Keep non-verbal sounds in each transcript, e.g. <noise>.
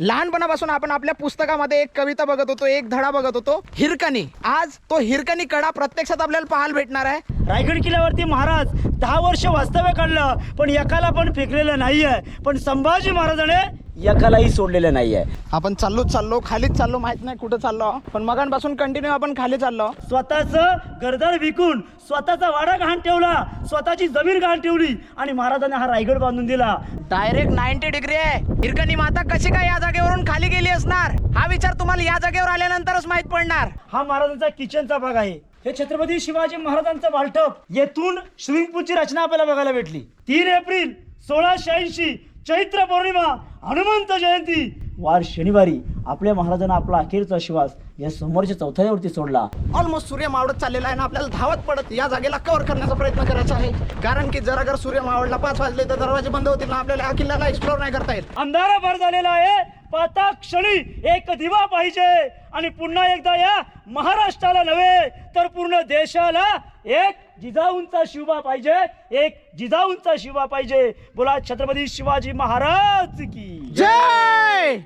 लहानपणापासून आपण आपल्या पुस्तकामध्ये एक कविता बघत होतो एक धडा बघत होतो हिरकणी. आज तो हिरकणी कडा प्रत्यक्षात आपल्याला पाहायला भेटणार आहे. रायगड किल्ल्यावरती महाराज दहा वर्ष वास्तव्य काढलं पण एकाला पण फेकलेलं नाहीये. पण संभाजी महाराजाने एकालाही सोडलेलं नाहीये. आपण चाललो चाललो खालीच चाललो माहीत नाही कुठं चाललो. पण मगांपासून कंटिन्यू आपण खाली चाललो. स्वतःच गर्दळ विकून स्वतःचा वाडा गहाण ठेवला स्वतःची जमीन गहाण ठेवली आणि महाराजांनी हा रायगड बांधून दिला. डायरेक्ट नाईन्टी डिग्री आहे. हिरकणी माता कशी काय या जागेवरून खाली गेली असणार? हा विचार तुम्हाला या जागेवर आल्यानंतरच माहीत पडणार. हा महाराजांचा किचनचा भाग आहे. हे छत्रपती शिवाजी महाराजांचं बालटप येथून स्विमिंग पूलची रचना आपल्याला बघायला भेटली. तीन एप्रिल सोळाशे ऐंशी चैत्र पौर्णिमा हनुमंत जयंती. वार शनिवारी आपल्या महाराजांना आपला अखेरचा श्वास या समोरच्या चौथ्यावरती सोडला. ऑलमोस्ट सूर्य मावळत चाललेला आहे ना आपल्याला धावत पडत या जागेला कव्हर करण्याचा प्रयत्न करायचा आहे. कारण की जर अगर सूर्य मावळला पाच वाजले तर दरवाजे बंद होतील ना आपल्याला या किल्ल्याला एक्सप्लोर नाही करता येईल अंधारा भर झालेला आहे. पाता क्षणी एक दिवा पाहिजे. आणि पुन्हा एकदा या महाराष्ट्राला नव्हे तर पूर्ण देशाला एक जिजाऊंचा शिवबा पाहिजे एक जिजाऊंचा शिवबा पाहिजे. बोला छत्रपती शिवाजी महाराज की जय!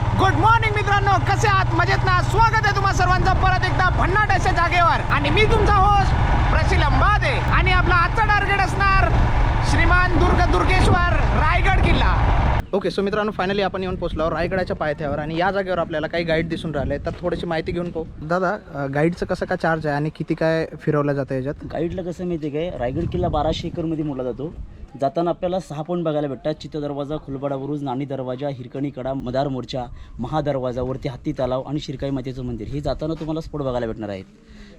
गुड मॉर्निंग मित्रांनो. कसे आहात? मजेत ना? स्वागत आहे तुम्हा सर्वांचं. परत एकदा भन्नाट अशा जागेवर. आणि मी तुमचा होस्ट प्रसिल अंबादे. आणि आपला आजचा टार्गेट असणार श्रीमान दुर्ग दुर्गेश्वर रायगड किल्ला. ओके सो मित्रांनो फायनली आपण येऊन पोहोचलो रायगडाच्या पायथ्यावर आणि या जागेवर आपल्याला काही गाईड दिसून राहिले तर थोडीशी माहिती घेऊन पाहू. दादा गाईडचं कसं काय चार्ज आहे आणि किती काय फिरवलं जातं याच्यात? गाईडला कसं माहिती काय? रायगड किल्ला बाराशे एकरमध्ये मोडला जातो. जाताना आपल्याला सहा पॉईंट बघायला भेटतात. चित्त दरवाजा खुलबाडा बुरुज नाणी दरवाजा हिरकणी कडा मदार मोर्चा महादरवाजा वरती हत्ती तलाव आणि शिरकाई मातेचं मंदिर. हे जाताना तुम्हाला स्पॉट बघायला भेटणार आहेत.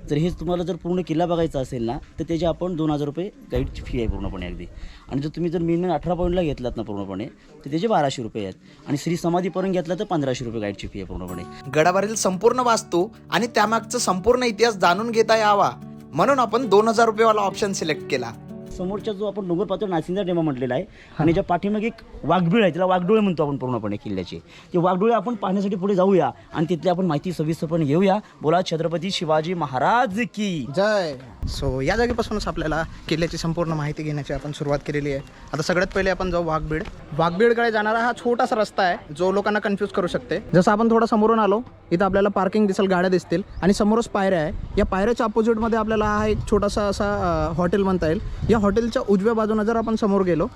जर हेच तुम्हाला जर पूर्ण किल्ला बघायचा असेल ना तर त्याचे आपण दोन हजार रुपये गाईडची फी आहे पूर्णपणे अगदी. आणि जर तुम्ही जर मिनिमम अठरा पॉईंटला घेतलात ना पूर्णपणे तर त्याचे बाराशे रुपये आहेत. आणि श्री समाधीपर्यंत घेतला तर पंधराशे रुपये गाईडची फी आहे पूर्णपणे. गडावरील संपूर्ण वास्तू आणि त्यामागचा संपूर्ण इतिहास जाणून घेता यावा. म्हणून आपण दोन हजार रुपयेवाला ऑप्शन सिलेक्ट केला. समोरचा जो आपण डोंगर पाहतो नाशिंदा डेमा म्हटलेला आहे. आणि ज्या पाठीमागे एक वाघबीळ आहे त्याला वाघडोळे म्हणतो आपण पूर्णपणे किल्ल्याचे. ते वाघडोळे आपण पाहण्यासाठी पुढे जाऊया आणि तिथली आपण माहिती सविस्तरपणे घेऊया. बोला छत्रपती शिवाजी महाराज की. जय. सो या जागेपासूनच आपल्याला किल्ल्याची संपूर्ण माहिती घेण्याची आपण सुरुवात केलेली आहे. आता सगळ्यात पहिले आपण जाऊ वाघबीड वाघबीडकडे जाणारा हा छोटासा रस्ता आहे जो लोकांना कन्फ्यूज करू शकते. जसं आपण थोडा समोरून आलो इथं आपल्याला पार्किंग दिसेल गाड्या दिसतील आणि समोरच पायऱ्या आहे. या पायऱ्याच्या अपोजिटमध्ये आपल्याला हा एक छोटासा असा हॉटेल म्हणता येईल. या हॉटेलच्या उजव्या बाजूने जर आपण समोर गेलो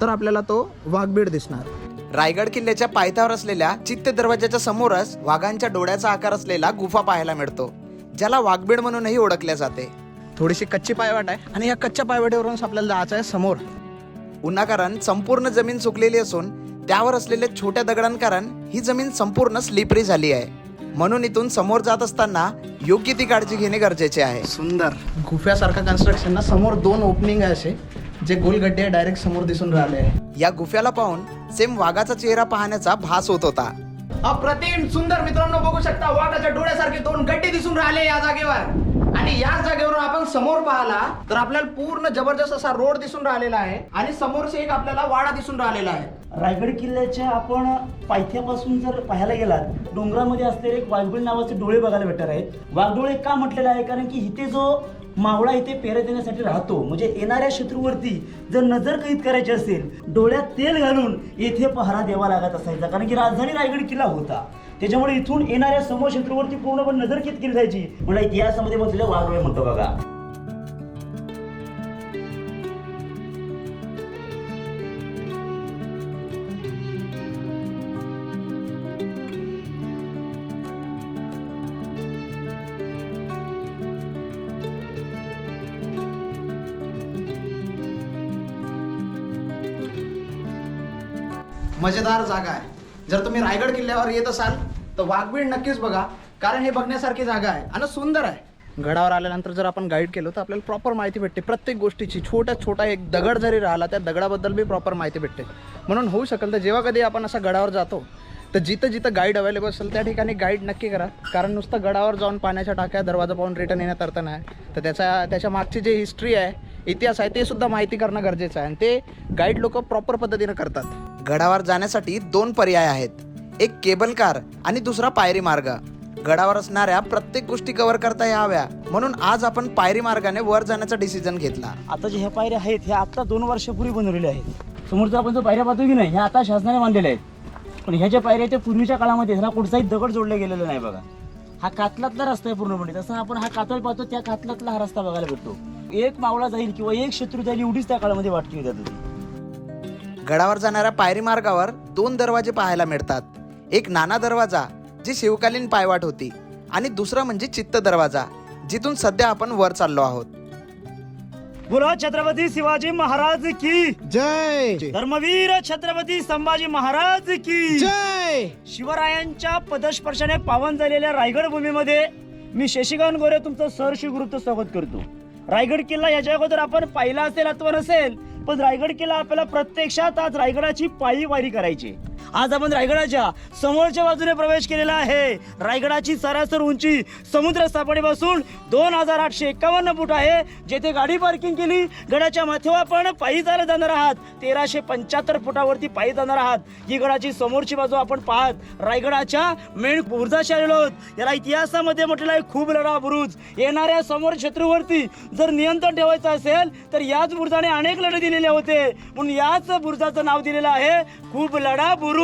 तर आपल्याला तो वाघबीड दिसणार. रायगड किल्ल्याच्या पायथ्यावर असलेल्या चित्ते दरवाजाच्या समोरच वाघांच्या डोळ्याचा आकार असलेला गुफा पाहायला मिळतो ज्याला वाघबीड म्हणूनही ओळखले जाते. थोडीशी कच्ची पायवाट आहे आणि या कच्च्या पायवाटेवरूनच आपल्याला जायचं आहे समोर. उन्हाकारण संपूर्ण जमीन सुकलेली असून त्यावर असलेल्या छोट्या दगडांकारण ही जमीन संपूर्ण स्लिपरी झाली आहे. म्हणून इथून समोर जात असताना योग्य ती काळजी घेणे गरजेचे आहे. सुंदर. गुफ्यासारखं कन्स्ट्रक्शन ना समोर दोन ओपनिंग आहे असे जे गोलगड्डे डायरेक्ट समोर दिसून राहिले आहे. या गुफ्याला पाहून सेम वाघाचा चेहरा पाहण्याचा भास होत होता. अप्रतिम सुंदर मित्रांनो बघू शकता वाघाच्या डोळ्यासारखे दोन गड्डे दिसून राहिले या जागेवर. आणि याच जागेवर आपण समोर पाहिला तर आपल्याला पूर्ण जबरदस्त असा रोड दिसून राहिलेला आहे आणि समोरचे एक आपल्याला वाडा दिसून राहिलेला आहे. रायगड किल्ल्याच्या आपण पायथ्यापासून जर पाहायला गेलात डोंगरामध्ये असलेले एक वाघबीळ नावाचे डोळे बघायला भेटणार आहेत. वाघडोळे का म्हटलेलं आहे? कारण की इथे जो मावळा इथे पेरे देण्यासाठी राहतो म्हणजे येणाऱ्या शत्रूवरती जर नजर कैद करायची असेल डोळ्यात तेल घालून येथे पहारा द्यावा लागत असायचा कारण की राजधानी रायगड किल्ला होता. त्याच्यामुळे इथून येणाऱ्या समोर शत्रूवरती पूर्णपणे नजर केली केली जायची. म्हणजे इतिहासामध्ये मग तिला म्हणतो बघा. मजेदार जागा आहे. जर तुम्ही रायगड किल्ल्यावर येत असाल तर वाघबीड नक्कीच बघा कारण हे बघण्यासारखी जागा आहे आणि सुंदर आहे. गडावर आल्यानंतर जर आपण गाईड केलो तर आपल्याला प्रॉपर माहिती भेटते प्रत्येक गोष्टीची. छोट्या छोटा एक दगड जरी राहिला त्या दगडाबद्दल बी प्रॉपर माहिती भेटते. म्हणून होऊ शकेल तर जेव्हा कधी आपण असा गडावर जातो तर जिथं जिथं गाईड अवेलेबल असेल त्या ठिकाणी गाईड नक्की करा. कारण नुसतं गडावर जाऊन पाण्याच्या टाक्या दरवाजा पाहून रिटर्न येण्यात अर्थ नाही. तर त्याच्या त्याच्या मागची जी हिस्ट्री आहे इतिहास आहे ते सुद्धा माहिती करणं गरजेचं आहे. आणि ते गाईड लोक प्रॉपर पद्धतीनं करतात. गडावर जाण्यासाठी दोन पर्याय आहेत. एक केबल कार आणि दुसरा पायरी मार्ग. गडावर असणाऱ्या प्रत्येक गोष्टी कव्हर करता याव्या. म्हणून आज आपण पायरी मार्गाने वर जाण्याचा डिसिजन घेतला. आता जे ह्या पायऱ्या आहेत ह्या आता दोन वर्षापूर्वी बनवलेल्या आहेत. समोरचा आपण जो पायऱ्या पाहतो की नाही ह्या आता शासनाने बांधलेल्या आहेत. पण ह्या ज्या पायऱ्या त्या पूर्वीच्या काळामध्ये ह्याला कुठचाही दगड जोडले गेलेला नाही बघा. हा कातलातला रस्ता आहे पूर्णपणे. तसं आपण हा कातळ पाहतो त्या कातलातला हा रस्ता बघायला भेटतो. एक मावळा जाईल किंवा एक शत्रू जाईल एवढीच त्या काळामध्ये वाटली जात होती गडावर जाणाऱ्या पायरी मार्गावर दोन दरवाजे पाहायला मिळतात. एक नाना दरवाजा जी शिवकालीन पायवाट होती. आणि दुसरा म्हणजे चित्त दरवाजा जिथून सध्या आपण वर चाललो आहोत. बोला छत्रपती शिवाजी महाराज की. जय. धर्मवीर छत्रपती संभाजी महाराज की. जय. शिवरायांच्या पदस्पर्शाने पावन झालेल्या रायगड भूमीमध्ये मी शशिकांत गोरे तुमचं सहर्षी गुरुत्व स्वागत करतो. रायगड किल्ला याच्या अगोदर आपण पाहिला असेल अथवा नसेल पण रायगड किल्ला आपल्याला प्रत्यक्षात आज रायगडाची पायी वारी करायची आज आपण रायगडाच्या समोरच्या बाजूने प्रवेश केलेला आहे. रायगडाची सरासर उंची समुद्र सपाटीपासून दोन हजार आठशे एकावन्न फूट आहे. जेथे गाडी पार्किंग केली गडाच्या माथेवर आपण पायी चालत जाणार आहात. तेराशे पंच्याहत्तर फुटावरती पायी जाणार आहात. ही गडाची समोरची बाजू आपण पाहत रायगडाच्या मेन बुरुजाशी आलेलो आहोत. याला इतिहासामध्ये म्हटलेलं आहे खूप लढा बुरुज. येणाऱ्या समोर शत्रूवरती जर नियंत्रण ठेवायचं असेल तर याच बुरुजाने अनेक लढे दिलेले होते. म्हणून याच बुरुजाचं नाव दिलेलं आहे खूप लढा बुरुज.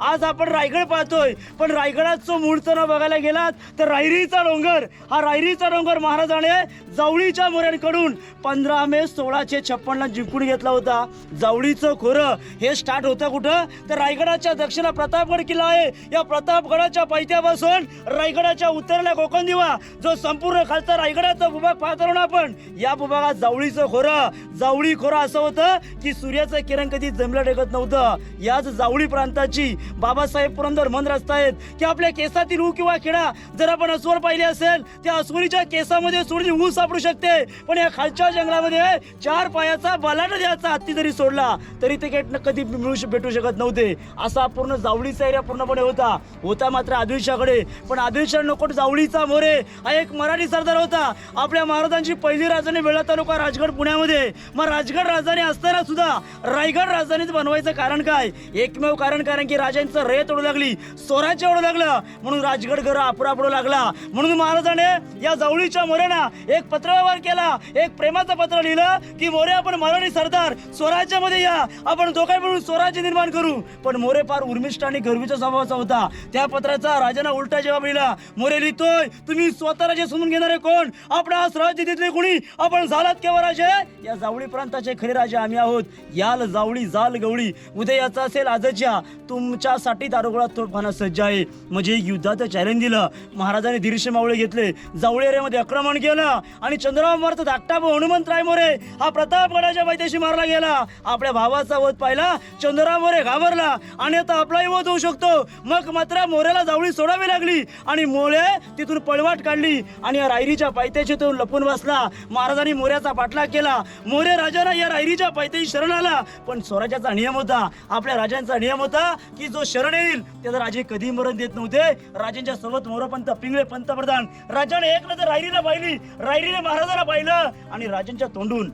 आज आपण रायगड पाहतोय. पण रायगडाचं मूळचं नाव बघायला गेलात तर रायरीचा डोंगर. हा रायरीचा डोंगर महाराजाने जावळीच्या मोऱ्यांकडून पंधरा मे सोळाशे छप्पनला जिंकून घेतला होता. जावळीचं खोरं हे स्टार्ट होतं कुठं? तर रायगडाच्या दक्षिणा प्रतापगड किल्ला आहे. या प्रतापगडाच्या पायथ्यापासून रायगडाच्या उत्तरेला कोकण दिवा जो संपूर्ण खालचा रायगडाचा भूभाग पाहत ना आपण या भूभागात जावळीचं खोरं. जावळी खोरं असं होतं की सूर्याचं किरण कधी जमलं टेकत नव्हतं. याच जावळी प्रांत भारताची बाबासाहेब पुरंदर मन रस्ता आहेत की आपल्या केसातील ऊ किंवा खेडा जर आपण अस्वल पाहिले असेल त्या अस्वलीच्या केसामध्ये सोडली ऊ सापडू शकते. पण या खालच्या जंगलामध्ये चार पायाचा बलाट द्यायचा हत्ती जरी सोडला तरी ते गेट कधी मिळू भेटू शकत नव्हते. असा पूर्ण जावळीचा एरिया पूर्णपणे होता. होता मात्र आदिलशाकडे पण आदिलशाह नकोट जावळीचा मोरे. हा एक मराठी सरदार होता. आपल्या महाराजांची पहिली राजधानी वेळा तालुका राजगड पुण्यामध्ये. मग राजगड राजधानी असताना सुद्धा रायगड राजधानीच बनवायचं कारण काय? एकमेव कारण कारण की राजांचं रेत ओढू लागली स्वराज्य ओढू लागलं. म्हणून राजगड घर आपरा पडू लागला म्हणून महाराजाने या जावळीच्या मोऱ्याना एक पत्रव्यवहार केला एक प्रेमाचं पत्र लिहिलं की मोरे आपण मराठी सरदार स्वराज्यामध्ये या आपण दोघांनी मिळून स्वराज्य निर्माण करू पण मोरे फार उर्मिष्ट आणि गर्वीच्या स्वभावाचा होता त्या पत्राचा राजांना उलटा जवाब लिहिला मोरे लिहितोय तुम्ही स्वतः राजे समजून घेणारे कोण आपल्या राज्य तिथले कोणी आपण झालात केव्हा राजे या जावळी प्रांताचे खरे राजे आम्ही आहोत याल जावळी जाल गवळी उदयाचा असेल आजच्या तुमच्यासाठी दारुगोळा तोफखाना सज्ज आहे. म्हणजे युद्धाचं चॅलेंज दिलं. महाराजांनी दीडशे मावळे घेतले. जावळी एरियामध्ये आक्रमण केलं. आणि चंद्रावरचा धाकटा हनुमंत राय मोरे हा प्रतापगडाच्या पायथ्याशी मारला गेला. आपल्या भावाचा वध पाहिला. चंद्रराव मोरे घाबरला. आणि आता आपलाही वध होऊ शकतो. मग मात्र मोऱ्याला जावळी सोडावी लागली. आणि मोरे तिथून पळवाट काढली. आणि या रायरीच्या पायथ्याशी तो लपून बसला. महाराजांनी मोऱ्याचा पाठलाग केला. मोरे राजाला या रायरीच्या पायथ्याशी शरण आला. पण स्वराज्याचा नियम होता. आपल्या राजांचा नियम होता की जो शरण येईल त्याचा राजे कधी मरण देत नव्हते. राजांच्या सोबत मोरपंत पिंगळे पंतप्रधान. राजाने एक नजर रायरीला पाहिली. रायरीने महाराजाला पाहिलं आणि राजांच्या तोंडून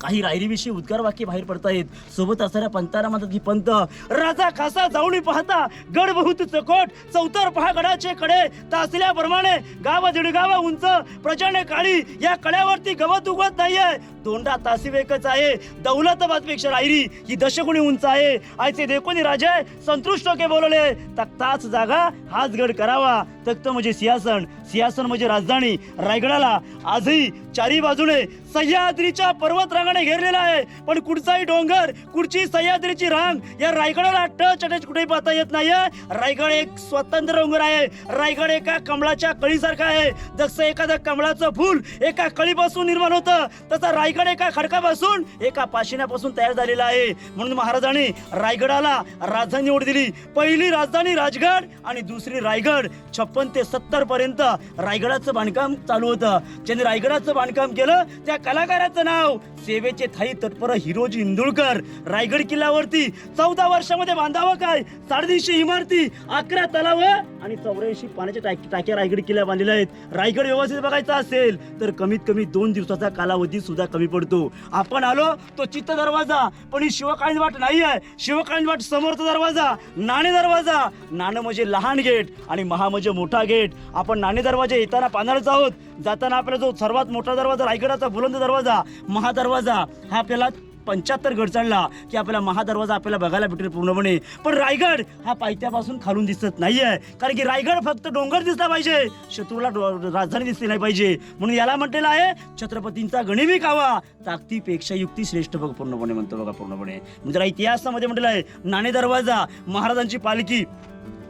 काही रायरीविषयी उद्गार वाक्य बाहेर पडतायत. सोबत असणाऱ्या पंताला म्हणतात की पंत राजा खासा जाऊनी पाहता गड बहुत चकोट चौतर पहा गडाचे कडे तासल्याप्रमाणे गाव दिडगाव उंच प्रचंड काळी या कड्यावरती गवत उगवत नाहीये. धोंडा तासिवेकच आहे. दौलताबादपेक्षा रायरी ही दशगुणी उंच आहे. आयचे देखोनी राजे संतुष्ट के बोलले. तख्ताच जागा हाच गड करावा. तख्त म्हणजे सिंहासन. सिंहासन म्हणजे राजधानी. रायगडाला आजही चारी बाजूने सह्याद्रीच्या पर्वत रांगाने घेरलेला आहे. पण कुठचाही डोंगर कुठची सह्याद्रीची रांग या रायगडाला टच टच कुठेही पाहता येत नाहीये. रायगड एक स्वतंत्र डोंगर आहे. रायगड एका कमळाच्या कळीसारखा आहे. जसं एखादं कमळाचं फूल एका कळीपासून निर्माण होतं तसा रायगड एका खडकापासून एका पाशिण्यापासून तयार झालेला आहे. म्हणून महाराजांनी रायगडाला राजधानी निवड दिली. पहिली राजधानी राजगड आणि दुसरी रायगड. छप्पन ते सत्तर पर्यंत रायगडाचं बांधकाम चालू होतं. ज्यांनी रायगडाचं बांधकाम केलं त्या कलाकाराचं नाव सेवेचे थाई तत्पर हिरोजी इंदुळकर. रायगड किल्ल्यावरती चौदा वर्षामध्ये बांधावं काय? साडेतीनशे इमारती अकरा तलाव आणि चौऱ्याऐंशी पाण्याच्या टाकी टाक्या रायगड किल्ल्या बांधलेल्या आहेत. रायगड व्यवस्थित बघायचा असेल तर कमीत कमी दोन दिवसाचा कालावधी सुद्धा कमी पडतो. आपण आलो तो चित्त दरवाजा. पण ही शिवकालीन वाट नाही आहे शिवकालीन वाट समोरचा दरवाजा नाणे दरवाजा. नाणं म्हणजे लहान गेट आणि महा म्हणजे मोठा गेट. आपण नाणे दरवाजा येताना पाहणारच आहोत. जाताना आपला जो सर्वात मोठा दरवाजा रायगडाचा बुलंद दरवाजा महादरवाजा हा आपल्याला पंच्याहत्तर गड चढला की आपल्याला महादरवाजा आपल्याला बघायला भेटेल पूर्णपणे. पण रायगड हा पायथ्यापासून खालून दिसत नाहीये. कारण की रायगड फक्त डोंगर दिसला पाहिजे. शत्रूला राजधानी दिसली नाही पाहिजे. म्हणून याला म्हटलेलं आहे छत्रपतींचा गणिमी कावा ताकदीपेक्षा युक्ती श्रेष्ठ बघ पूर्णपणे म्हणतो बघा पूर्णपणे. म्हणजे इतिहासामध्ये म्हटलं आहे नाणे दरवाजा महाराजांची पालखी.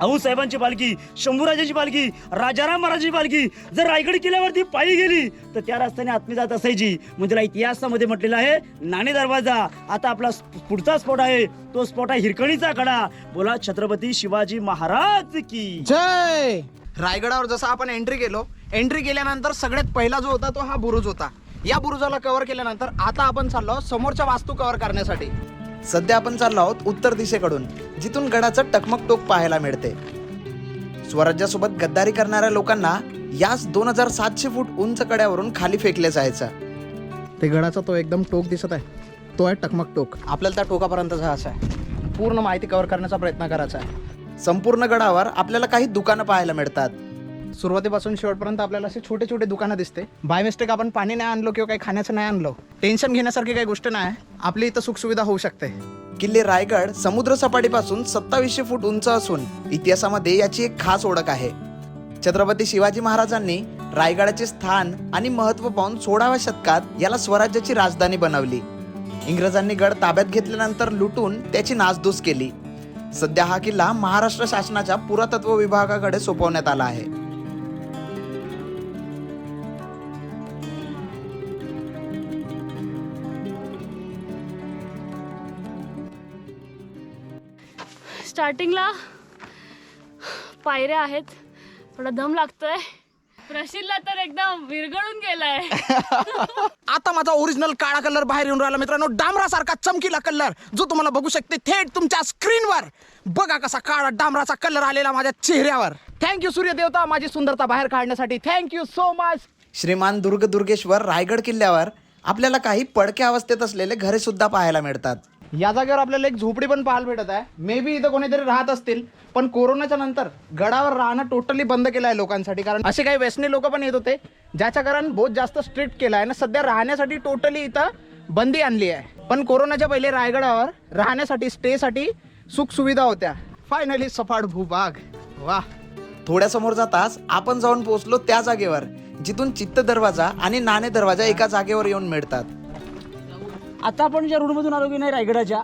साहेबांची पालखी शंभूराजांची पालखी राजाराम महाराजांची पालखी. जर रायगड किल्ल्यावरती पायी गेली तर त्या रस्त्याने आत्मी जात असायची. म्हणजे इतिहासामध्ये म्हटलेलं आहे नाणे दरवाजा. आता आपला पुढचा स्पॉट आहे. तो स्पॉट आहे हिरकणीचा कडा बोला छत्रपती शिवाजी महाराज की. जय! रायगडावर जसं आपण एंट्री केलो एंट्री केल्यानंतर सगळ्यात पहिला जो होता तो हा बुरुज होता. या बुरुजाला कव्हर केल्यानंतर आता आपण चाललो समोरच्या वास्तू कव्हर करण्यासाठी. सध्या आपण चाललो आहोत उत्तर दिशेकडून जिथून गडाचं टकमक टोक पाहायला मिळते. स्वराज्यासोबत गद्दारी करणाऱ्या लोकांना याच दोन हजार सातशे फूट उंच कड्यावरून खाली फेकले जायचं. ते गडाचा तो एकदम टोक दिसत आहे. तो आहे टकमक टोक. आपल्याला त्या टोकापर्यंत जायचं आहे. पूर्ण माहिती कव्हर करण्याचा प्रयत्न करायचा आहे. संपूर्ण गडावर आपल्याला काही दुकानं पाहायला मिळतात. सुरुवातीपासून शेवटपर्यंत आपल्याला असे छोटे छोटे दुकानं दिसते. बाय मिस्टेक आपण पाणी नाही आणलो किंवा काही खाण्याचं नाही आणलो. टेन्शन घेण्यासारखी काही गोष्ट नाही. आपली इथं सुखसुविधा होऊ शकते. किल्ले रायगड समुद्र सपाटीपासून सत्तावीसशे फूट उंच असून इतिहासामध्ये याची एक खास ओळख आहे. छत्रपती शिवाजी महाराजांनी रायगडाचे स्थान आणि महत्त्व पाहून सोळाव्या शतकात याला स्वराज्याची राजधानी बनवली. इंग्रजांनी गड ताब्यात घेतल्यानंतर लुटून त्याची नासधूस केली. सध्या हा किल्ला महाराष्ट्र शासनाच्या पुरातत्व विभागाकडे सोपवण्यात आला आहे. स्टार्टिंगला पायऱ्या आहेत. थोडा दम लागतोय. प्रशीलला तर एकदम विरघळून गेलाय. <laughs> आता माझा ओरिजिनल काळा कलर बाहेर येऊन राहिला मित्रांनो. डांबरासारखा चमकीला कलर जो तुम्हाला बघू शकते थेट तुमच्या स्क्रीनवर. बघा कसा काळा डांबराचा कलर आलेला माझ्या चेहऱ्यावर. Thank you Suryadevata. माझी सुंदरता बाहेर काढण्यासाठी थँक्यू सो मच श्रीमान दुर्ग दुर्गेश्वर रायगड किल्ल्यावर आपल्याला काही पडक्या अवस्थेत असलेले घरे सुद्धा पाहायला मिळतात. या जागेवर आपल्याला एक झोपडी पण पाहायला भेटत आहे. मे बी इथं कोणीतरी राहत असतील पण कोरोनाच्या नंतर गडावर राहणं टोटली बंद केलं आहे लोकांसाठी. कारण असे काही व्यसनी लोक पण येत होते ज्याच्या कारण बहुत जास्त स्ट्रिक्ट केलं आहे. ना सध्या राहण्यासाठी टोटली इथं बंदी आणली आहे. पण कोरोनाच्या पहिले रायगडावर राहण्यासाठी स्टेसाठी सुख सुविधा होत्या. फायनली सफाड भूभाग. वा थोड्या समोर जाताच आपण जाऊन पोहोचलो त्या जागेवर जिथून चित्त दरवाजा आणि नाणे दरवाजा एका जागेवर येऊन मिळतात. आता आपण ज्या रोडमधून आलो की नाही रायगडाच्या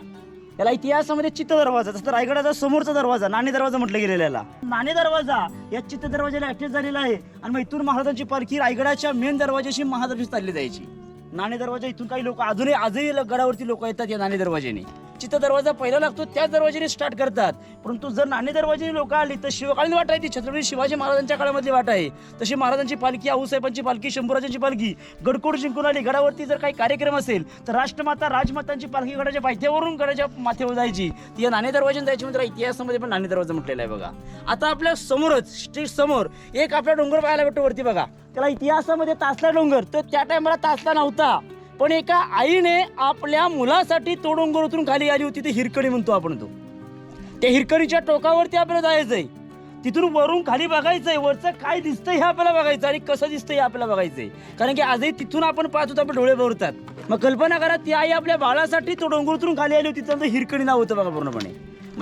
त्याला इतिहासामध्ये चित्त दरवाजा तसं रायगडाचा समोरचा दरवाजा नाणे दरवाजा म्हटलं गेलेला याला. नाणे दरवाजा या चित्त दरवाजाला अटॅच झालेला आहे आणि मग इथून महाराजांची पालखी रायगडाच्या मेन दरवाजाशी महादरवाजी चालली जायची नाणे दरवाजा इथून काही लोक अजूनही आजही गडावरती लोक येतात या नाणे दरवाजाने जिथं दरवाजा पहिला लागतो त्याच दरवाजाने स्टार्ट करतात. परंतु जर नाणे दरवाजाने लोक आली तर शिवकालीन वाट आहे ती छत्रपती शिवाजी महाराजांच्या काळामधली वाट आहे. तशी महाराजांची पालखी आऊसाहेबांची पालखी शंभूराजांची पालखी गडकोड जिंकून आली गडावरती जर काही कार्यक्रम असेल तर राष्ट्रमाता राजमातांची पालखी गडाच्या पायथ्यावरून गडाच्या माथ्यावर जायची. ती या नाणे दरवाजाने जायची म्हणजे इतिहासामध्ये पण नाणे दरवाजा म्हटलेला आहे बघा. आता आपल्या समोरच स्ट्रीट समोर एक आपला डोंगर पाहायला भेटतो वरती बघा. त्याला इतिहासामध्ये तासला डोंगर तर त्या टायमाला तासला नव्हता. पण एका आईने आपल्या मुलासाठी तोडोंगर उतरून खाली आली होती ती हिरकणी म्हणतो आपण तो. त्या हिरकणीच्या टोकावरती आपल्याला जायचंय. तिथून वरून खाली बघायचंय वरचं काय दिसतंय हे आपल्याला बघायचं आणि कसं दिसतंय हे आपल्याला बघायचंय. कारण की आजही तिथून आपण पाहतो आपले डोळे भरतात. मग कल्पना करा ती आई आपल्या बाळासाठी तो डोंगर उतरून खाली आली होती त्यांचं हिरकणी नाव होतं बघा पूर्णपणे.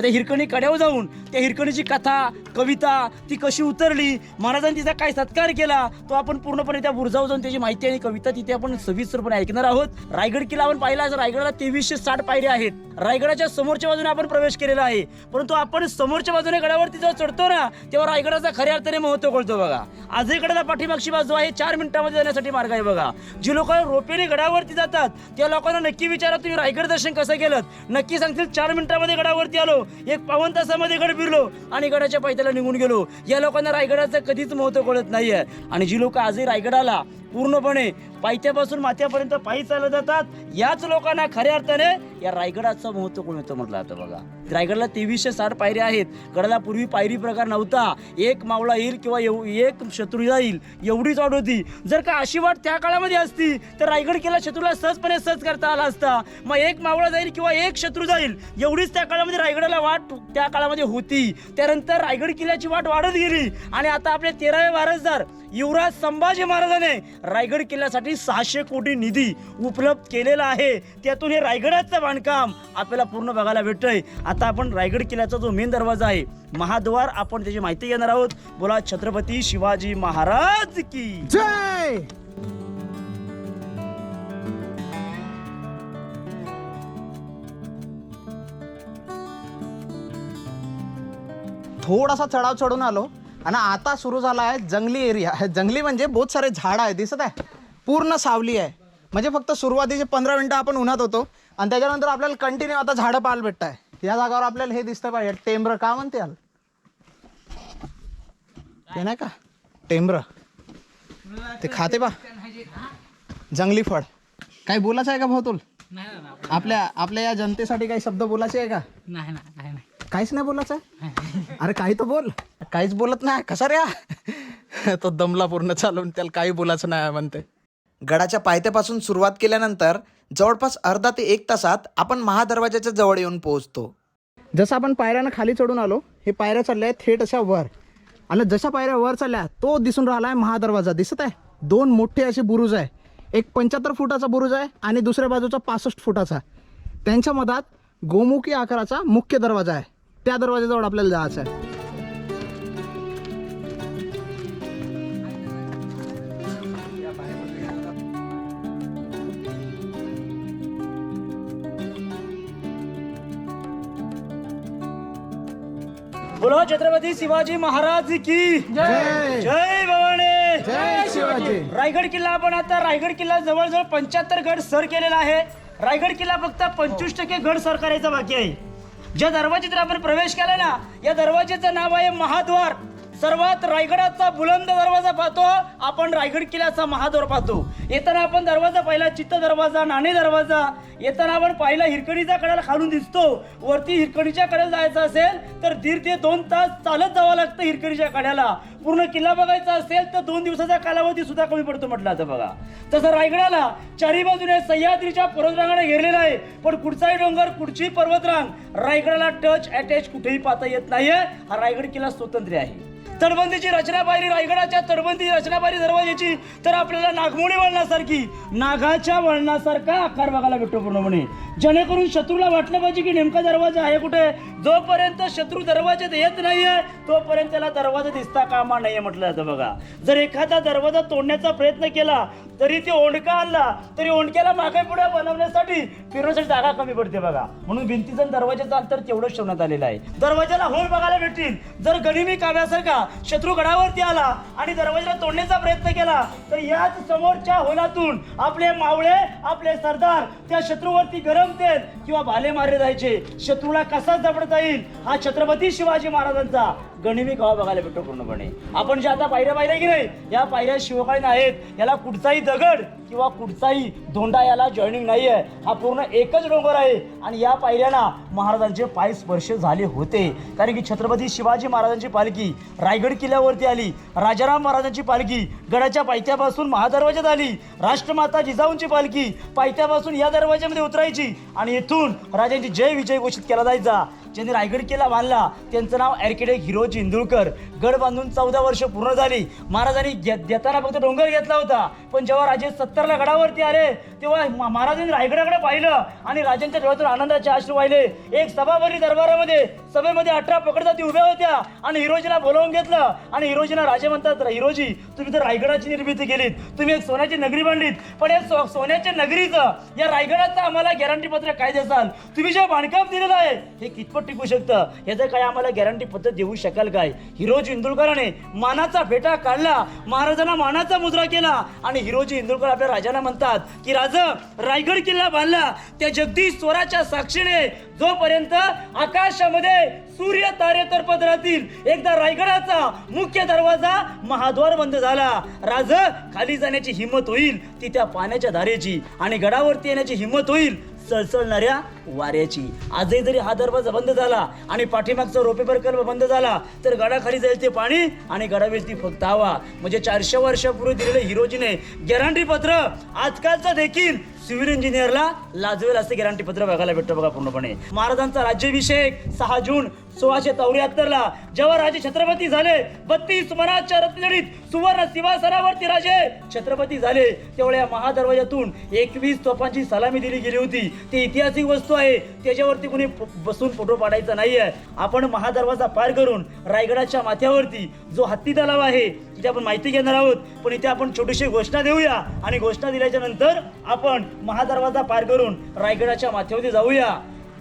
मग त्या हिरकणी कड्यावर जाऊन त्या हिरकणीची कथा कविता ती कशी उतरली महाराजांनी तिचा काय सत्कार केला तो आपण पूर्णपणे त्या बुरजावर जाऊन त्याची माहिती आणि कविता तिथे आपण सविस्तरपणे ऐकणार आहोत. रायगड किल्ला आपण पाहिला तर रायगडाला तेवीसशे साठ पायऱ्या आहेत. रायगडाच्या समोरच्या बाजूने आपण प्रवेश केलेला आहे. परंतु आपण समोरच्या बाजूने गडावरती जेव्हा चढतो ना तेव्हा रायगडाचा खऱ्या अर्थाने महत्त्व कळतो बघा. आजही गडाला पाठीमागची बाजू आहे चार मिनिटांमध्ये जाण्यासाठी मार्ग आहे बघा. जी लोक रोपेने गडावरती जातात त्या लोकांना नक्की विचारा तुम्ही रायगड दर्शन कसं केलं? नक्की सांगतील चार मिनिटांमध्ये गडावरती आलो. एक पावन तासामध्ये गड फिरलो आणि गडाच्या पायथ्याला निघून गेलो. या लोकांना रायगडाचं कधीच महत्त्व कळत नाहीये. आणि जी लोक आजही रायगडाला पूर्णपणे पायथ्यापासून माथ्यापर्यंत पायी चालत जातात याच लोकांना खऱ्या अर्थाने या रायगडाचं महत्त्व कोण होतं म्हटलं आता बघा. रायगडला तेवीसशे साठ पायऱ्या आहेत. गडाला पूर्वी पायरी प्रकार नव्हता. एक मावळा येईल किंवा एव- एक शत्रू जाईल एवढीच वाट होती. जर का अशी वाट त्या काळामध्ये असती तर रायगड किल्ला शत्रूला सहजपणे सहज करता आला असता. मग एक मावळा जाईल किंवा एक शत्रू जाईल एवढीच त्या काळामध्ये रायगडाला वाट त्या काळामध्ये होती. त्यानंतर रायगड किल्ल्याची वाट वाढत गेली. आणि आता आपले तेरावे वारसदार युवराज संभाजी महाराजाने रायगड किल्ल्यासाठी सहाशे कोटी निधी उपलब्ध केलेला आहे. त्यातून हे रायगडाचं बांधकाम आपल्याला पूर्ण बघायला भेटतंय. आता आपण रायगड किल्ल्याचा जो मेन दरवाजा आहे महाद्वार आपण त्याची माहिती घेणार आहोत. बोला छत्रपती शिवाजी महाराज की. जय! थोडासा चढाव चढून आलो. आणि आता सुरू झाला आहे जंगली एरिया. जंगली म्हणजे बहुत सारे झाड आहे दिसत आहे. पूर्ण सावली आहे. म्हणजे फक्त सुरुवातीचे पंधरा मिनटं आपण उन्हात होतो. आणि त्याच्यानंतर आपल्याला कंटिन्यू आता झाडं पाहायला भेटत आहे या जागावर आपल्याला हे दिसतं पाहिजे. टेंबर का म्हणते याला? ते नाही का? टेंबर. ते खाते बा जंगली फळ. काही बोलायचं आहे का भाऊ तुला? आपल्या आपल्या या जनतेसाठी काही शब्द बोलायचे आहे का? नाही नाही. काहीच नाही बोलायचं. आहे अरे काही तर बोल. काहीच बोलत नाही. कसा रे तो दमला पूर्ण चालून त्याला काही बोलायचं नाही म्हणते. गडाच्या पायथ्यापासून सुरुवात केल्यानंतर जवळपास अर्धा ते एक तासात आपण महादरवाजाच्या जवळ येऊन पोहोचतो. जसं आपण पायऱ्यानं खाली चढून आलो हे पायऱ्या चालल्या आहेत थेट अशा वर. आणि जशा पायऱ्या वर चालल्या तो दिसून राहिला आहे महादरवाजा. दिसत आहे? दोन मोठे असे बुरुज आहे. एक पंच्याहत्तर फुटाचा बुरुज आहे आणि दुसऱ्या बाजूचा पासष्ट फुटाचा. त्यांच्या मधात गोमुखी आकाराचा मुख्य दरवाजा आहे. त्या दरवाजाजवळ आपल्याला जायचं आहे बोलो छत्रपती शिवाजी महाराज की जय. जय भवानी. जय शिवाजी. रायगड किल्ला आपण आता रायगड किल्ला जवळजवळ पंच्याहत्तर गड सर केलेला आहे. रायगड किल्ला फक्त पंचवीस टक्के गड सर करायचा बाकी आहे. ज्या दरवाजेत आपण प्रवेश केला ना या दरवाजेचं नाव आहे महाद्वार. सर्वात रायगडाचा बुलंद दरवाजा पाहतो आपण रायगड किल्ल्याचा महाद्वार पाहतो. येताना आपण दरवाजा पाहिला चित्त दरवाजा नाणे दरवाजा. येताना आपण पाहिला हिरकणीचा कड्याला खालून दिसतो. वरती हिरकणीच्या कड्याला जायचं असेल तर दीड ते दोन तास चालत जावं लागतं हिरकणीच्या कड्याला. पूर्ण किल्ला बघायचा असेल तर दोन दिवसाचा कालावधी सुद्धा कमी पडतो म्हटलं आता बघा. तसं रायगडाला चारी बाजूने सह्याद्रीच्या पर्वतरांगाने घेरलेला आहे. पण कुठचाही डोंगर कुठची पर्वतरांग रायगडाला टच अटॅच कुठेही पाहता येत नाहीये. हा रायगड किल्ला स्वतंत्र आहे. तटबंदीची रचना पाहिली रायगडाच्या तटबंदीची रचना पाहिली दरवाजाची तर आपल्याला नागमोडी वळणासारखी नागाच्या वळणासारखा आकार बघायला भेटतो पूर्णपणे. जेणेकरून शत्रूला वाटलं पाहिजे की नेमका दरवाजा आहे कुठे? जोपर्यंत शत्रू दरवाजात येत नाहीये तोपर्यंत त्याला दरवाजा दिसता कामा नाहीये म्हटलं जातं बघा. जर एखादा दरवाजा तोडण्याचा प्रयत्न केला तरी ते ओंडका आणला तरी ओंडक्याला मागे पुढे बनवण्यासाठी फिरण्यासाठी जागा कमी पडते बघा. म्हणून भिंतीचा दरवाजाचा अंतर तेवढंच ठेवण्यात आलेलं आहे. दरवाजाला होल बघायला भेटतील. जर गणिमी काव्यासारखा शत्रू गडावरती आला आणि दरवाजाला तोडण्याचा प्रयत्न केला तर याच समोरच्या होलातून आपले मावळे आपले सरदार त्या शत्रूवरती गरम तेल किंवा भाले मारले जायचे. शत्रूला कसा जपडता येईल? हा छत्रपती शिवाजी महाराजांचा गणिमी गाव बघायला भेटतो पूर्णपणे? आपण जे आता पायऱ्या पाहिल्या की नाही या पायऱ्या शिवकालीन आहेत. याला कुठचाही दगड किंवा कुठचाही धोंडा याला जॉईनिंग नाही आहे हा पूर्ण एकच डोंगर आहे. आणि या पायऱ्यांना महाराजांचे पाय स्पर्श झाले होते. कारण की छत्रपती शिवाजी महाराजांची पालखी रायगड किल्ल्यावरती आली. राजाराम महाराजांची पालखी गडाच्या पायथ्यापासून महादरवाज्यात आली. राष्ट्रमाता जिजाऊंची पालखी पायथ्यापासून या दरवाज्यामध्ये उतरायची. आणि इथून राजांची जय विजय घोषित केला जायचा. ज्यांनी रायगड किल्ला बांधला त्यांचं नाव ॲर्किटेक्ट हिरो इंदुरकर गड बांधून चौदा वर्ष पूर्ण झाली. महाराजांनी घे- देताना फक्त डोंगर घेतला होता. पण जेव्हा राजे सत्तरला गडावरती आले तेव्हा महाराजांनी रायगडाकडे पाहिलं आणि राजांच्या डोळ्यातून आनंदाचे आश्रू वाहिले. एक सभा भरली दरबारामध्ये सभेमध्ये अठरा पकडजाती उभ्या होत्या आणि हिरोजीला बोलावून घेतलं. आणि हिरोजीला राजे म्हणतात हिरोजी तुम्ही तर रायगडाची निर्मिती केलीत. तुम्ही एक सोन्याची नगरी बांधलीत. पण या सो- सोन्याच्या नगरीचं या रायगडाचं आम्हाला गॅरंटी पत्र काय देसाल तुम्ही जे बांधकाम दिलेलं आहे हे कितपत टिकू शकतं? याचं काय आम्हाला गॅरंटी पद्धत देऊ शकाल काय? हिरोजी इंदुलकराने मानाचा फेटा काढला महाराजांना मानाचा मुद्रा केला आणि हिरोजी इंदुलकर आपल्या राजाला म्हणतात की राज रायगड किल्ला बांधला. त्या जगदीश स्वराच्या साक्षीने जोपर्यंत आकाशामध्ये सूर्य तारे तर राहतील एकदा रायगडाचा मुख्य दरवाजा महाद्वार बंद झाला. राज खाली जाण्याची हिंमत होईल ती त्या पाण्याच्या धारेची आणि गडावरती येण्याची हिंमत होईल. सळसळणाऱ्या वाऱ्याची. आजही जरी हा दरवाजा बंद झाला आणि पाठीमागचा रोपेपर कल्प बंद झाला तर गडाखाली जाईल ते पाणी आणि गडावरती फक्त हवा. म्हणजे चारशे वर्षापूर्वी दिलेलं हिरोजीने गॅरंटी पत्र आजकालचा देखील सिव्हिल इंजिनियरला लाजवेल असे गॅरंटी पत्र बघायला भेटतं बघा पूर्णपणे. महाराजांचा राज्याभिषेक सहा जून सोळाशे चौऱ्याहत्तर ला जेव्हा राजे छत्रपती झाले बत्तीस मनाच्या रत्नजडीत सुवर्ण सिंहासनावरती राजे छत्रपती झाले. तेवढ्या या महादरवाज्यातून एकवीस तोफांची सलामी दिली गेली होती. ती ऐतिहासिक वस्तू आहे. त्याच्यावरती कुणी बसून फोटो पाडायचा नाहीये. आपण महादरवाजा पार करून रायगडाच्या माथ्यावरती जो हत्ती तलाव आहे इथे आपण माहिती घेणार आहोत. पण इथे आपण छोटीशी घोषणा देऊया. आणि घोषणा दिल्याच्या नंतर आपण महादरवाजा पार करून रायगडाच्या माथ्यावरती जाऊया.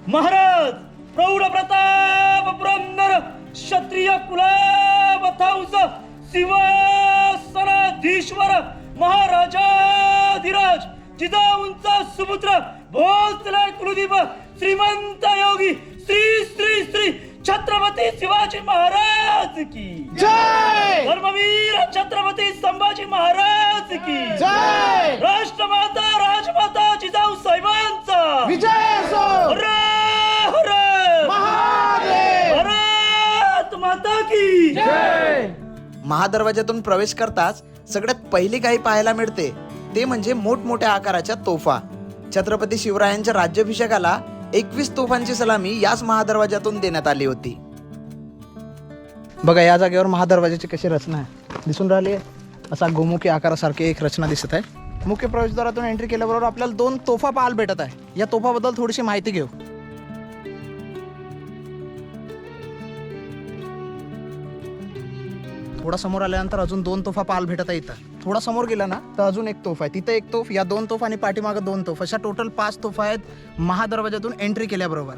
महाराज प्रौढ प्रताप प्रंदर क्षत्रिय कुलाबथांस शिवसनाधीश्वर महाराजाधिराज जिजाऊंचा सुपुत्र भोसले कुलदीप श्रीमंत योगी श्री श्री श्री छत्रपती शिवाजी महाराज की. जय! धर्मवीर छत्रपती संभाजी महाराज की. जय! राष्ट्रमाता राजमाता जिजाऊ साहेबांचा. विजय असो! हरे हरे. महादेव! भारत माता की. जय! महादरवाजातून प्रवेश करताच सगळ्यात पहिली काही पाहायला मिळते. ते म्हणजे मोठमोठ्या आकाराच्या तोफा. छत्रपती शिवरायांच्या राज्याभिषेकाला एकवीस तोफांची सलामी याच महादरवाजातून देण्यात आली होती. बघा या जागेवर महादरवाजाची कशी रचना आहे. दिसून राहिली आहे. असा गोमुखी आकारासारखी एक रचना दिसत आहे. मुख्य प्रवेशद्वारातून एंट्री केल्याबरोबर आपल्याला दोन तोफा पाहायला भेटत आहे. या तोफाबद्दल थोडीशी माहिती घेऊ. थोडा समोर आल्यानंतर अजून दोन तोफा पाल भेटत आहे इथं. थोडा समोर गेला ना तर अजून एक तोफ आहे. तिथं एक तोफ या दोन तोफ आणि पाठीमागं दोन तोफ. अशा टोटल पाच तोफा आहेत महादरवाज्यातून एंट्री केल्याबरोबर.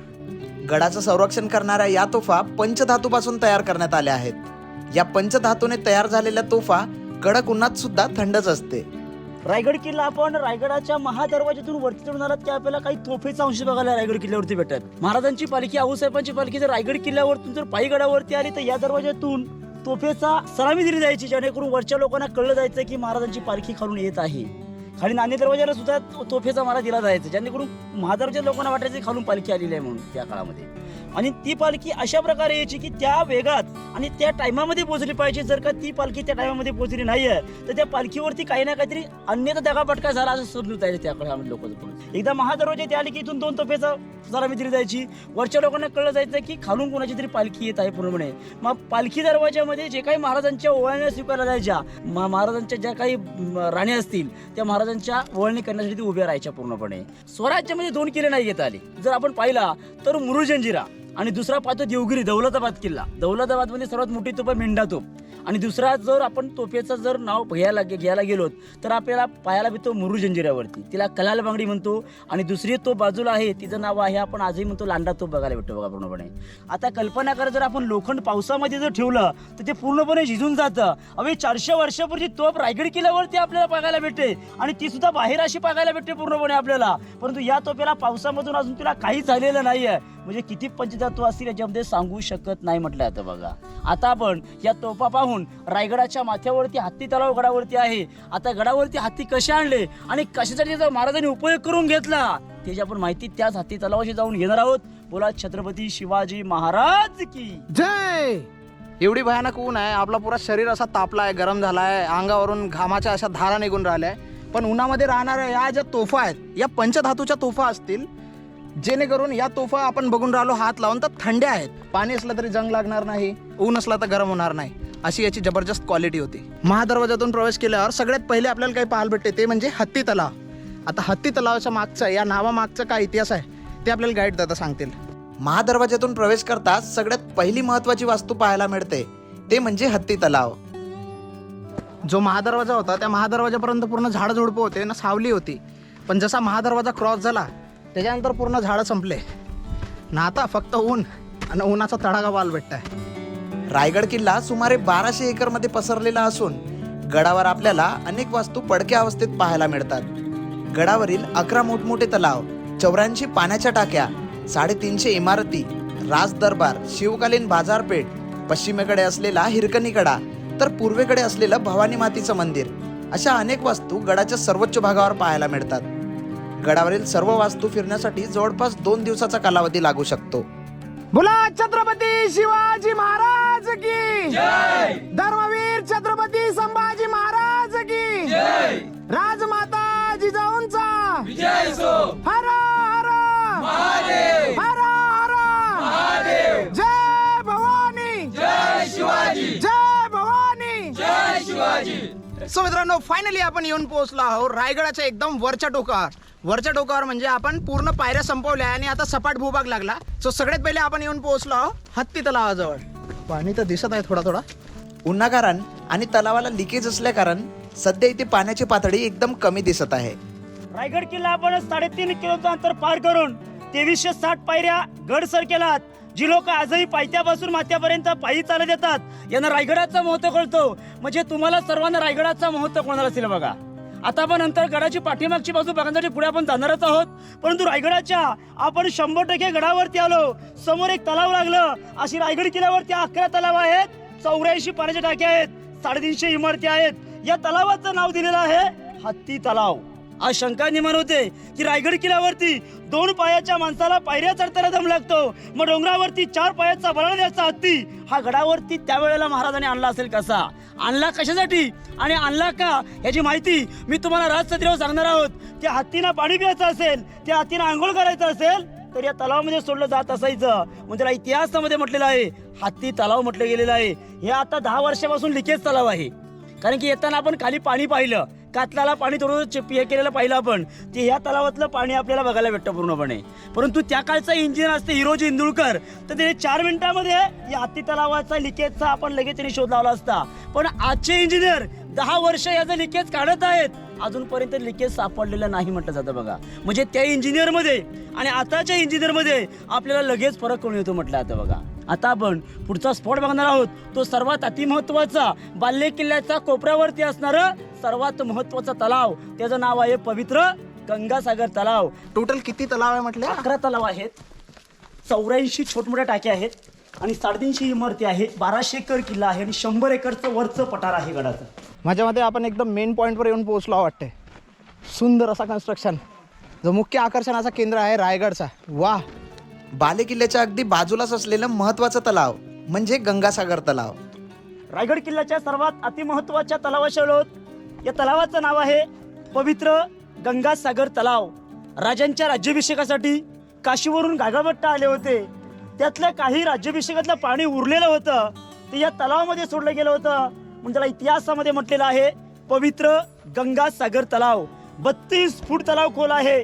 गडाचं संरक्षण करणाऱ्या या तोफा पंचधातूपासून तयार करण्यात आल्या आहेत. या पंचधातूने तयार झालेल्या तोफा कडक उन्हात सुद्धा थंडच असते. रायगड किल्ला आपण रायगडाच्या महादरवाज्यातून वरती चढून आलात की आपल्याला काही तोफेचा अंश बघायला रायगड किल्ल्यावरती भेटत महाराजांची पालखी आऊसाहेबांची पालखी जर रायगड किल्ल्यावरतून जर पायीगडावरती आली तर या दरवाज्यातून तोफेचा सलामी दिली जायची जेणेकरून वरच्या लोकांना कळलं जायचं की महाराजांची पालखी खालून येत आहे. खाली नाणे दरवाजाला सुद्धा तोफेचा मारा दिला जायचा. जेणेकरून महादरवाज्या लोकांना वाटायचं खालून पालखी आलेली आहे म्हणून त्या काळामध्ये. आणि ती पालखी अशा प्रकारे यायची की त्या वेगात आणि त्या टायमामध्ये पोहोचली पाहिजे. जर का ती पालखी त्या टायमामध्ये पोहोचली आहे तर त्या पालखीवरती काही ना काहीतरी अन्यथा दगापटका झाला असं समजून जायचं त्या काळामध्ये लोक एकदा महादरवाजा ते आले की इथून दोन तोफेचा सलामी दिली जायची. वरच्या लोकांना कळलं जायचं की खालून कोणाची तरी पालखी येत आहे पूर्णपणे. मग पालखी दरवाजामध्ये जे काही महाराजांच्या ओळण्या स्वीकारल्या जायच्या महाराजांच्या ज्या काही राण्या असतील त्या महाराजांच्या वळणी करण्यासाठी उभ्या राहायच्या पूर्णपणे. स्वराज्यामध्ये दोन किल्ले नाही घेता आले. जर आपण पाहिला तर मुरुजंजिरा आणि दुसरा पाहतो देवगिरी दौलताबाद किल्ला. दौलताबादमध्ये म्हणजे सर्वात मोठी तोफ आहे मेंढा तोफ. आणि दुसरा जर आपण तोफेचं जर नाव घ्यायला घ्यायला गेलो तर आपल्याला पाहायला भेटतो मुरू जंजिऱ्यावरती. तिला कलाल बांगडी म्हणतो. आणि दुसरी तो बाजूला आहे तिचं नाव आहे आपण आजही म्हणतो लांडा तोफ बघायला भेटतो बघा पूर्णपणे. आता कल्पना करा जर आपण लोखंड पावसामध्ये जर ठेवलं तर ते पूर्णपणे झिजून जातं. अवे चारशे वर्षापूर्वी तोफ रायगड किल्ल्यावरती आपल्याला बघायला भेटते. आणि ती सुद्धा बाहेर अशी बघायला भेटते पूर्णपणे आपल्याला. परंतु या तोफेला पावसामधून अजून तिला काही झालेलं आहे म्हणजे किती पंचतत्व असतील याच्यामध्ये सांगू शकत नाही म्हटलं आता बघा. आता आपण या तोफा पाहून रायगडाच्या माथ्यावरती हत्ती तलाव गडावरती आहे. आता गडावरती हत्ती कसे आणले आणि कशासाठी त्याचा महाराजांनी उपयोग करून घेतला? त्याची आपण माहिती त्याच हत्ती तलावाशी जाऊन घेणार आहोत. बोला छत्रपती शिवाजी महाराज की. जय! एवढी भयानक ऊन आहे. आपला पुरा शरीर असा तापला आहे गरम झाला आहे अंगावरून घामाच्या अशा धारा निघून राहिल्या. पण उन्हामध्ये राहणाऱ्या या ज्या तोफा आहेत या पंचधातूच्या तोफा असतील जेणेकरून या तोफा आपण बघून राहिलो हात लावून तर थंड्या आहेत. पाणी असलं तरी जंग लागणार नाही ऊन असला तर गरम होणार नाही. अशी याची जबरदस्त क्वालिटी होती. महादरवाजातून प्रवेश केल्यावर सगळ्यात पहिले आपल्याला काही पाहायला भेटते ते म्हणजे हत्ती तलाव. आता हत्ती तलावाच्या मागचं या नावामागचं काय इतिहास आहे ते आपल्याला गाईड दादा सांगतील. महादरवाजातून प्रवेश करताच सगळ्यात पहिली महत्वाची वास्तू पाहायला मिळते ते म्हणजे हत्ती तलाव. जो महादरवाजा होता त्या महादरवाजापर्यंत पूर्ण झाडं झुडपं होते ना सावली होती. पण जसा महादरवाजा क्रॉस झाला त्याच्यानंतर पूर्ण झाडं संपले. ना आता फक्त ऊन आणि उन्हाचा तडाखा पाल भेटताय. रायगड किल्ला सुमारे बाराशे एकरमध्ये पसरलेला असून गडावर आपल्याला अनेक वास्तू पडक्या अवस्थेत पाहायला मिळतात. गडावरील अकरा मोठमोठे तलाव चौऱ्याऐंशी पाण्याच्या टाक्या साडेतीनशे इमारती राज दरबार शिवकालीन बाजारपेठ पश्चिमेकडे असलेला हिरकणी गडा तर पूर्वेकडे असलेलं भवानी मातीचं मंदिर अशा अनेक वास्तू गडाच्या सर्वोच्च भागावर पाहायला मिळतात. गडावरील सर्व वास्तू फिरण्यासाठी जवळपास दोन दिवसाचा कालावधी लागू शकतो. बोला छत्रपती शिवाजी महाराज की. धर्मवीर छत्रपती संभाजी महाराज की. राजमाता जिजाऊंचा. हर हर. हर हर. जय भवानी. जय शिवाजी. जय भवानी. जय शिवाजी. सो मित्रांनो फायनली आपण येऊन पोहोचलो आहोत. रायगडाच्या एकदम वरच्या टोकावर. वरच्या टोकावर म्हणजे आपण पूर्ण पायऱ्या संपवल्या आणि आता सपाट भूभाग लागला. सो सगळ्यात पहिले आपण येऊन पोहोचलो आहोत हत्ती तलावाजवळ. पाणी तर दिसत आहे थोडा थोडा उन्हाकारण आणि तलावाला लिकेज असल्या कारण सध्या इथे पाण्याची पातळी एकदम कमी दिसत आहे. रायगड किल्ला आपण साडेतीन किलोचं अंतर पार करून तेवीसशे साठ पायऱ्या गड सर केलात जी लोक आजही पायथ्यापासून माथ्यापर्यंत पायी चालत येतात. यांना रायगडाचा महत्त्व कळतो. म्हणजे तुम्हाला सर्वांना रायगडाचा महत्त्व कोणाला असेल बघा? आता आपण नंतर गडाची पाठीमागची बाजू बघण्यासाठी पुढे आपण जाणारच आहोत. परंतु रायगडाच्या आपण शंभर टक्के गडावरती आलो. समोर एक तलाव लागलं. अशी रायगड किल्ल्यावरती अकरा तलाव आहेत. चौऱ्याऐंशी पाण्याच्या टाक्या आहेत. साडेतीनशे इमारती आहेत. या तलावाचं नाव दिलेलं आहे हत्ती तलाव. आज शंका निर्माण होते की रायगड किल्ल्यावरती दोन पायाच्या माणसाला पायऱ्या चढताना दम लागतो. मग डोंगरावरती चार पायाचा बळण्याचा हत्ती हा गडावरती त्यावेळेला महाराजांनी आणला असेल कसा? आणला कशासाठी? आणि आणला का? याची माहिती मी तुम्हाला राजसत्रीवर सांगणार आहोत. त्या हत्तीनं पाणी प्यायचं असेल त्या हत्तीनं आंघोळ करायचं असेल तर या तलावामध्ये सोडलं जात असायचं. म्हणजे त्याला इतिहासामध्ये म्हटलेलं आहे हत्ती तलाव म्हटलं गेलेलं आहे. हे आता दहा वर्षापासून लिकेज तलाव आहे. कारण की येताना आपण खाली पाणी पाहिलं. कातलाला पाणी थोडं चिप- हे केलेलं पाहिलं आपण ते ह्या तलावातलं पाणी आपल्याला बघायला भेटतं पूर्णपणे. परंतु त्या काळचा इंजिनियर असते हिरोजी इंदुळकर तर ते चार मिनिटामध्ये या हत्ती तलावाचा लिकेजचा आपण लगेच त्यांनी शोध लावला असता. पण आजचे इंजिनियर दहा वर्ष याचं लिकेज काढत आहेत. अजूनपर्यंत लिकेज सापडलेलं नाही म्हटलं जातं बघा. म्हणजे त्या इंजिनियरमध्ये आणि आताच्या इंजिनियरमध्ये आपल्याला लगेच फरक कळून येतो म्हटलं आता बघा. आता आपण पुढचा स्पॉट बघणार आहोत. तो सर्वात अतिमहत्वाचा बाल्य किल्ल्याच्या कोपऱ्यावरती असणारं सर्वात महत्त्वाचा तलाव. त्याचं नाव आहे पवित्र गंगासागर तलाव. टोटल किती तलाव आहे म्हटलं अकरा तलाव आहेत. चौऱ्याऐंशी छोटमोठ्या टाक्या आहेत आणि साडेतीनशे इमारती आहेत. बाराशे एकर किल्ला आहे आणि शंभर एकरचं वरचं पठार आहे गडाचं. माझ्या मते आपण एकदम मेन पॉईंटवर येऊन पोहोचलो वाटते सुंदर असा कन्स्ट्रक्शन जो मुख्य आकर्षणाचा केंद्र आहे रायगडचा. वा बालेकिल्ल्याच्या अगदी बाजूलाच असलेलं महत्वाचं तलाव म्हणजे गंगासागर तलाव. रायगड किल्ल्याच्या सर्वात अतिमहत्वाच्या तलावाशी या तलावाचं नाव आहे पवित्र गंगासागर तलाव. राजांच्या राज्याभिषेकासाठी काशीवरून गागाभट्टा आले होते. त्यातल्या काही राज्याभिषेकातलं पाणी उरलेलं होतं ते या तलावामध्ये सोडलं गेलं होतं. म्हणजे त्याला इतिहासामध्ये म्हटलेलं आहे पवित्र गंगासागर तलाव. बत्तीस फूट तलाव खोल आहे.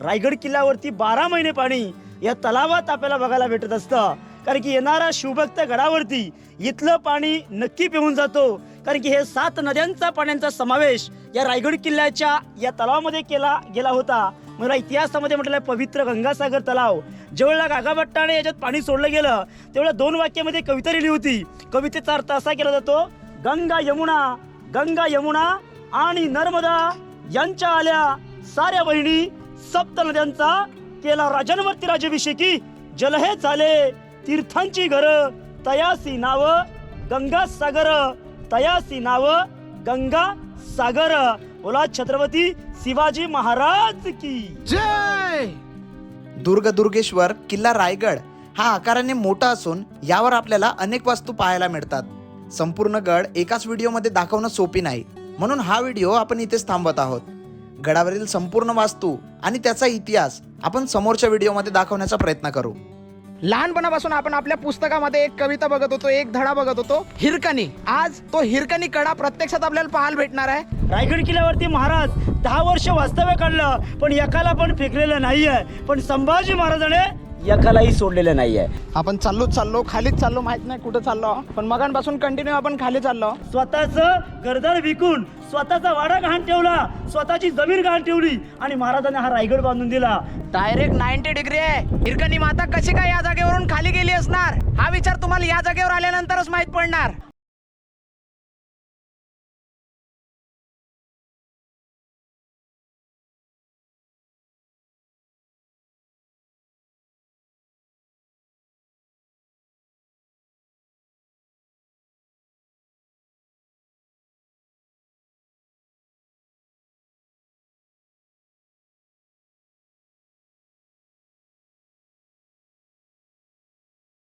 रायगड किल्ल्यावरती बारा महिने पाणी या तलावात आपल्याला बघायला भेटत असतं. कारण की येणारा शिवभक्त गडावरती इथलं पाणी नक्की पिऊन जातो. कारण की हे सात नद्यांचा पाण्याचा समावेश या रायगड किल्ल्याच्या या तलावामध्ये केला गेला होता. मला इतिहासामध्ये म्हटलं पवित्र गंगासागर तलाव. जेवढा गागाभट्टाने याच्यात पाणी सोडलं गेलं तेवढ्या दोन वाक्यामध्ये कविता लिहिली होती. कवितेचा अर्थ असा केला जातो गंगा यमुना गंगा यमुना आणि नर्मदा यांच्या आल्या साऱ्या बहिणी सप्त नद्यांचा केला राजांवरती राज्याभिषेकी जलहे झाले. तीर्थांची घर तयासी नाव गंगा सागर तयासी नाव गंगा सागर. बोला छत्रपती शिवाजी महाराज की. जय! दुर्ग दुर्गेश्वर किल्ला रायगड हा आकाराने मोठा असून यावर आपल्याला अनेक वास्तू पाहायला मिळतात. संपूर्ण गड एकाच व्हिडिओमध्ये दाखवणं सोपी नाही. म्हणून हा व्हिडिओ आपण इथेच थांबवत आहोत. गडावरील संपूर्ण वास्तू आणि त्याचा इतिहास आपण समोरच्या व्हिडिओमध्ये दाखवण्याचा प्रयत्न करू. लहानपणापासून आपण आपल्या पुस्तकामध्ये एक कविता बघत होतो एक धडा बघत होतो हिरकणी. आज तो हिरकणी कडा प्रत्यक्षात आपल्याला पाहायला भेटणार आहे. रायगड किल्ल्यावरती महाराज दहा वर्ष वास्तव्य काढलं पण एकाला पण फेकलेलं नाहीये. पण संभाजी महाराजाने एकालाही सोडलेलं नाहीये. आपण चाललोच चाललो खालीच चाललो माहीत नाही कुठं चाललो. पण मगांपासून कंटिन्यू आपण खाली चाललो. स्वतःच घरदार विकून स्वतःचा वाडा गहाण ठेवला स्वतःची जमीन गहाण ठेवली आणि महाराजांनी हा रायगड बांधून दिला. डायरेक्ट नाईन्टी डिग्री आहे. हिरकणी माता कशी काय या जागेवरून खाली गेली असणार? हा विचार तुम्हाला या जागेवर आल्यानंतरच माहीत पडणार.